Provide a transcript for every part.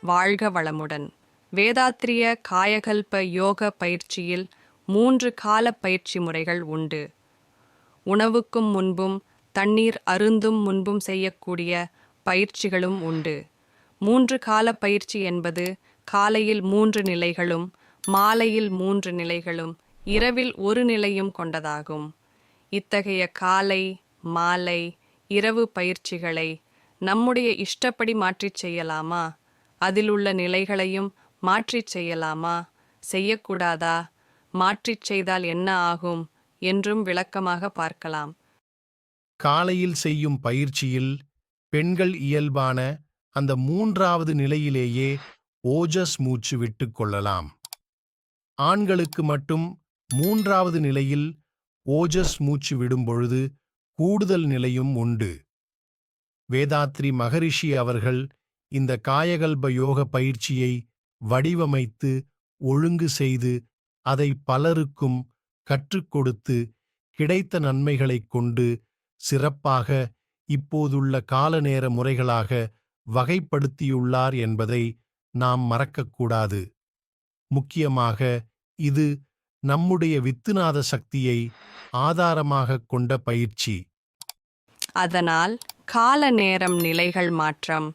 வாழ்க வளமுடன். வேதாத்திரிய காயகல்ப யோக பயிற்சியில் மூன்று கால பயிற்சி முறைகள் உண்டு. உணவுக்கும் முன்பும் தண்ணீர் அருந்தும் முன்பும் செய்யக்கூடிய பயிற்சிகளும் உண்டு. மூன்று கால பயிற்சி என்பது காலையில் மூன்று நிலைகளும் மாலையில் மூன்று நிலைகளும் இரவில் ஒரு நிலையும் கொண்டதாகும். இத்தகைய காலை மாலை இரவு பயிற்சிகளை நம்முடைய இஷ்டப்படி மாற்றிச் செய்யலாமா? அதில் உள்ள நிலைகளையும் மாற்றிச் செய்யலாமா? செய்யக்கூடாதா? மாற்றிச் செய்தால் என்ன ஆகும்? என்றும் விளக்கமாக பார்க்கலாம். காலையில் செய்யும் பயிற்சியில் பெண்கள் இயல்பான அந்த மூன்றாவது நிலையிலேயே ஓஜஸ் மூச்சு விட்டுக் கொள்ளலாம். ஆண்களுக்கு மட்டும் மூன்றாவது நிலையில் ஓஜஸ் மூச்சு விடும்பொழுது கூடுதல் நிலையும் உண்டு. வேதாத்ரி மகரிஷி அவர்கள் இந்த காயகல்ப யோக பயிற்சியை வடிவமைத்து ஒழுங்கு செய்து அதை பலருக்கும் கற்றுக் கொடுத்து கிடைத்த நன்மைகளைக் கொண்டு சிறப்பாக இப்போதுள்ள காலநேர முறைகளாக வகைப்படுத்தியுள்ளார் என்பதை நாம் மறக்கக்கூடாது. முக்கியமாக இது நம்முடைய வித்துநாத சக்தியை ஆதாரமாகக் கொண்ட பயிற்சி. அதனால் கால நேரம் நிலைகள் மாற்றம்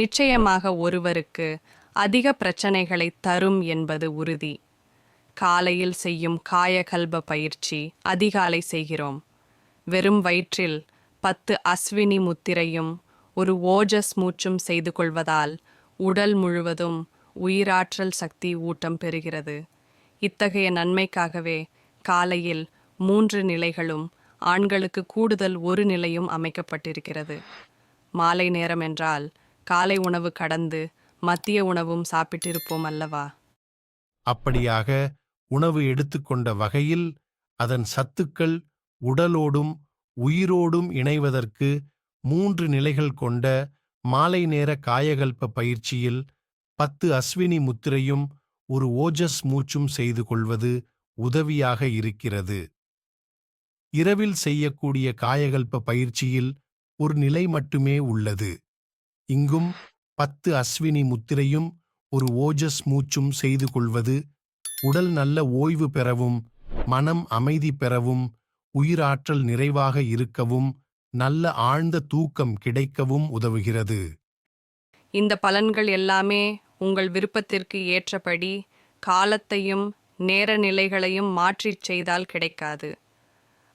நிச்சயமாக ஒருவருக்கு அதிக பிரச்சனைகளை தரும் என்பது உறுதி. காலையில் செய்யும் காயகல்ப பயிற்சி அதிகாலை செய்கிறோம். வெறும் வயிற்றில் பத்து அஸ்வினி முத்திரையும் ஒரு ஓஜஸ் மூச்சும் செய்து கொள்வதால் உடல் முழுவதும் உயிராற்றல் சக்தி ஊட்டம் பெறுகிறது. இத்தகைய நன்மைக்காகவே காலையில் மூன்று நிலைகளும் ஆண்களுக்கு கூடுதல் ஒரு நிலையும் அமைக்கப்பட்டிருக்கிறது. மாலை நேரம் என்றால் காலை உணவு கடந்து மத்திய உணவும் சாப்பிட்டிருப்போம் அல்லவா? அப்படியாக உணவு எடுத்துக்கொண்ட வகையில் அதன் சத்துக்கள் உடலோடும் உயிரோடும் இணைவதற்கு மூன்று நிலைகள் கொண்ட மாலை நேர காயகல்ப பயிற்சியில் பத்து அஸ்வினி முத்திரையும் ஒரு ஓஜஸ் மூச்சும் செய்து கொள்வது உதவியாக இருக்கிறது. இரவில் செய்யக்கூடிய காயகல்ப பயிற்சியில் ஒரு நிலை மட்டுமே உள்ளது. இங்கும் பத்து அஸ்வினி முத்திரையும் ஒரு ஓஜஸ் மூச்சும் செய்து கொள்வது உடல் நல்ல ஓய்வு பெறவும் மனம் அமைதி பெறவும் உயிராற்றல் நிறைவாக இருக்கவும் நல்ல ஆழ்ந்த தூக்கம் கிடைக்கவும் உதவுகிறது. இந்த பலன்கள் எல்லாமே உங்கள் விருப்பத்திற்கு ஏற்றபடி காலத்தையும் நேர நிலைகளையும் மாற்றிச் செய்தால் கிடைக்காது.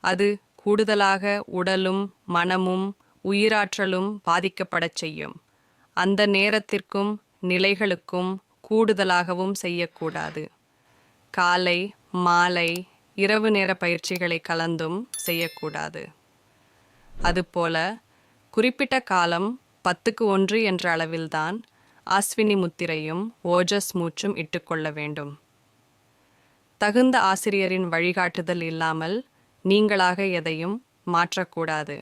அது கூடுதலாக உடலும் மனமும் உயிராற்றலும் பாதிக்கப்படச் செய்யும். அந்த நேரத்திற்கும் நிலைகளுக்கும் கூடுதலாகவும் செய்யக்கூடாது. காலை மாலை இரவு நேர பயிற்சிகளை கலந்தும் செய்யக்கூடாது. அதுபோல குறிப்பிட்ட காலம் பத்துக்கு ஒன்று என்ற அளவில்தான் ஆஸ்வினி முத்திரையும் ஓஜஸ் மூச்சும் இட்டுக்கொள்ள வேண்டும். தகுந்த ஆசிரியரின் வழிகாட்டுதல் இல்லாமல் நீங்களாக எதையும் மாற்றக்கூடாது.